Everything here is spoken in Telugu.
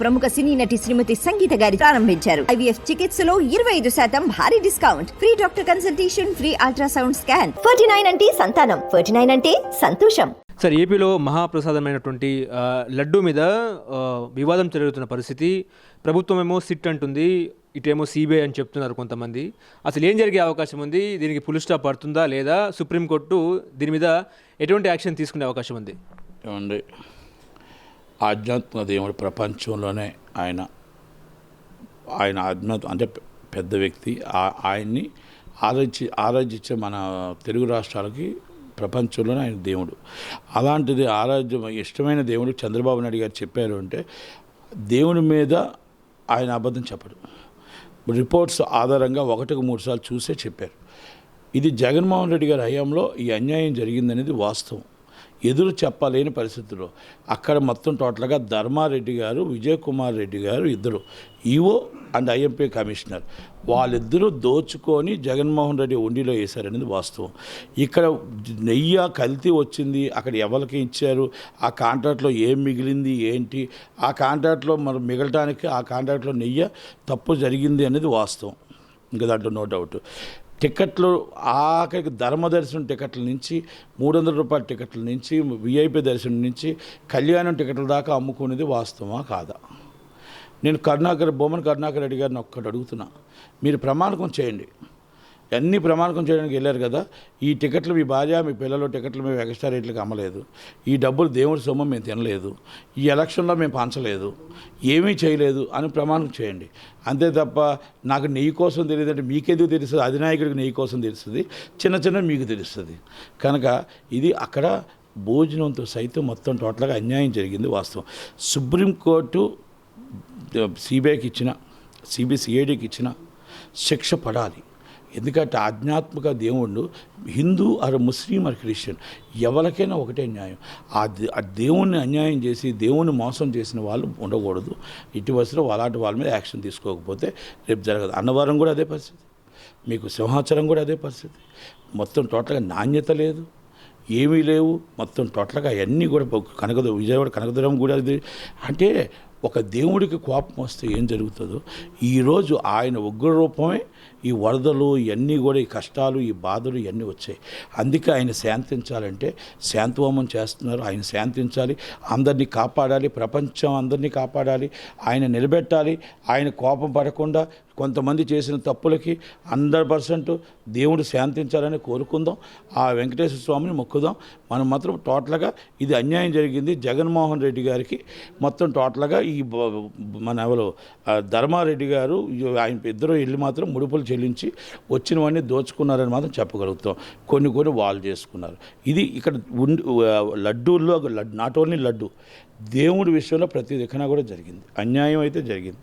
ప్రముఖ సినీ నటి శ్రీమతి సంగీత గారి ప్రారంభించారు. ఐవీఎఫ్ చికిత్సలో ఇరవై ఐదు శాతం భారీ discount. Free doctor consultation free ultrasound scan. Forty nine అంటే సంతానం. ఫోర్టీ నైన్ అంటే సంతోషం. సార్ ఏపీలో మహాప్రసాదమైనటువంటి లడ్డు మీద వివాదం జరుగుతున్న పరిస్థితి. ప్రభుత్వం ఏమో సిట్ అంటుంది. ఇటేమో సిబిఐ అని చెప్తున్నారు కొంతమంది. అసలు ఏం జరిగే అవకాశం ఉంది? దీనికి పుల్ స్టాప్ పడుతుందా లేదా? సుప్రీంకోర్టు దీని మీద ఎటువంటి యాక్షన్ తీసుకునే అవకాశం ఉంది? ఏమండి? ఆధ్యాత్మిక దేవుడు ప్రపంచంలోనే ఆయన ఆయన ఆధ్యాత్మ అంటే పెద్ద వ్యక్తి. ఆ- ఆయన్ని ఆరాధ్య ఆరాధించే మన తెలుగు రాష్ట్రాలకి ప్రపంచంలోనే ఆయన దేవుడు. అలాంటిది ఆరాధ్య ఇష్టమైన దేవుడు చంద్రబాబు నాయుడు గారు చెప్పారు అంటే దేవుని మీద ఆయన అబద్ధం చెప్పడు. రిపోర్ట్స్ ఆధారంగా ఒకటికి మూడు సార్లు చూసే చెప్పారు. ఇది జగన్మోహన్ రెడ్డి గారి హయాంలో ఈ అన్యాయం జరిగిందనేది వాస్తవం. ఎదురు చెప్పలేని పరిస్థితుల్లో. అక్కడ మొత్తం టోటల్గా ధర్మారెడ్డి గారు విజయ్ కుమార్ రెడ్డి గారు ఇద్దరు. EO and IMP commissioner. వాళ్ళిద్దరూ దోచుకొని జగన్మోహన్ రెడ్డి ఉండిలో వేశారనేది వాస్తవం. ఇక్కడ నెయ్యి కల్తీ వచ్చింది అక్కడ ఎవరికి ఇచ్చారు ఆ కాంట్రాక్ట్లో ఏం మిగిలింది ఏంటి ఆ కాంట్రాక్ట్లో మనం మిగలటానికి ఆ కాంట్రాక్ట్లో నెయ్యి తప్పు జరిగింది అనేది వాస్తవం. ఇంకా దాంట్లో నో డౌట్. టికెట్లు ఆఖరికి ధర్మ దర్శనం టికెట్ల నుంచి మూడు వందల రూపాయల టికెట్ల నుంచి విఐపి దర్శనం నుంచి కళ్యాణం టికెట్ల దాకా అమ్ముకునేది వాస్తవమా కాదా? నేను కరుణాకర్ బొమ్మన్ కరుణాకర్ రెడ్డి గారిని ఒక్కటి అడుగుతున్నా. మీరు ప్రమాణకం చేయండి. అన్ని ప్రమాణకం చేయడానికి వెళ్ళారు కదా ఈ టికెట్లు మీ భార్య మీ పిల్లలు టికెట్లు మేము ఎక్స్ట్రా రేట్లకు అమ్మలేదు. ఈ డబ్బులు దేవుడి సొమ్ము మేము తినలేదు. ఈ ఎలక్షన్లో మేము పంచలేదు. ఏమీ చేయలేదు అని ప్రమాణం చేయండి. అంతే తప్ప నాకు నెయ్యి కోసం తెలియదు అంటే మీకెందుకు తెలుస్తుంది? అధినాయకుడికి నెయ్యి కోసం తెలుస్తుంది. చిన్న చిన్న మీకు తెలుస్తుంది. కనుక ఇది అక్కడ భోజనంతో సైతం మొత్తం టోటల్గా అన్యాయం జరిగింది వాస్తవం. సుప్రీంకోర్టు సిబిఐకి ఇచ్చిన సిబిసిఐడికి ఇచ్చిన శిక్ష పడాలి. ఎందుకంటే ఆధ్యాత్మిక దేవుళ్ళు Hindu or Muslim or Christian ఎవరికైనా ఒకటే న్యాయం. ఆ దే- ఆ దేవుణ్ణి అన్యాయం చేసి దేవుణ్ణి మోసం చేసిన వాళ్ళు ఉండకూడదు. ఇటు వరుసలో అలాంటి వాళ్ళ మీద యాక్షన్ తీసుకోకపోతే రేపు జరగదు. అన్నవరం కూడా అదే పరిస్థితి. మీకు సింహాచలం కూడా అదే పరిస్థితి. మొత్తం టోటల్గా నాణ్యత లేదు ఏమీ లేవు. మొత్తం టోటల్గా అవన్నీ కూడా కనకదు విజయవాడ కనకదురం కూడా అది. అంటే ఒక దేవుడికి కోపం వస్తే ఏం జరుగుతుందో ఈరోజు ఆయన ఉగ్ర రూపమే ఈ వరదలు ఇవన్నీ కూడా ఈ కష్టాలు ఈ బాధలు ఇవన్నీ వచ్చాయి. అందుకే ఆయన శాంతించాలంటే శాంతిహోమం చేస్తున్నారు. ఆయన శాంతించాలి. అందరినీ కాపాడాలి. ప్రపంచం అందరినీ కాపాడాలి. ఆయన నిలబెట్టాలి. ఆయన కోపం పడకుండా కొంతమంది చేసిన తప్పులకి హండ్రెడ్ పర్సెంట్ దేవుడు శాంతించాలని కోరుకుందాం. ఆ వెంకటేశ్వర స్వామిని మొక్కుదాం. మనం మాత్రం టోటల్గా ఇది అన్యాయం జరిగింది జగన్మోహన్ రెడ్డి గారికి. మొత్తం టోటల్గా ఈ మన ఎవరు ధర్మారెడ్డి గారు ఆయన ఇద్దరు ఇల్లు మాత్రం ముడుపులు చెల్లించి వచ్చినవన్నీ దోచుకున్నారని మాత్రం చెప్పగలుగుతాం. కొన్ని కొన్ని వాళ్ళు చేసుకున్నారు. ఇది ఇక్కడ ఉండి లడ్డూల్లో నాట్ ఓన్లీ లడ్డు. దేవుడి విషయంలో ప్రతి దిక్కున కూడా జరిగింది. అన్యాయం అయితే జరిగింది.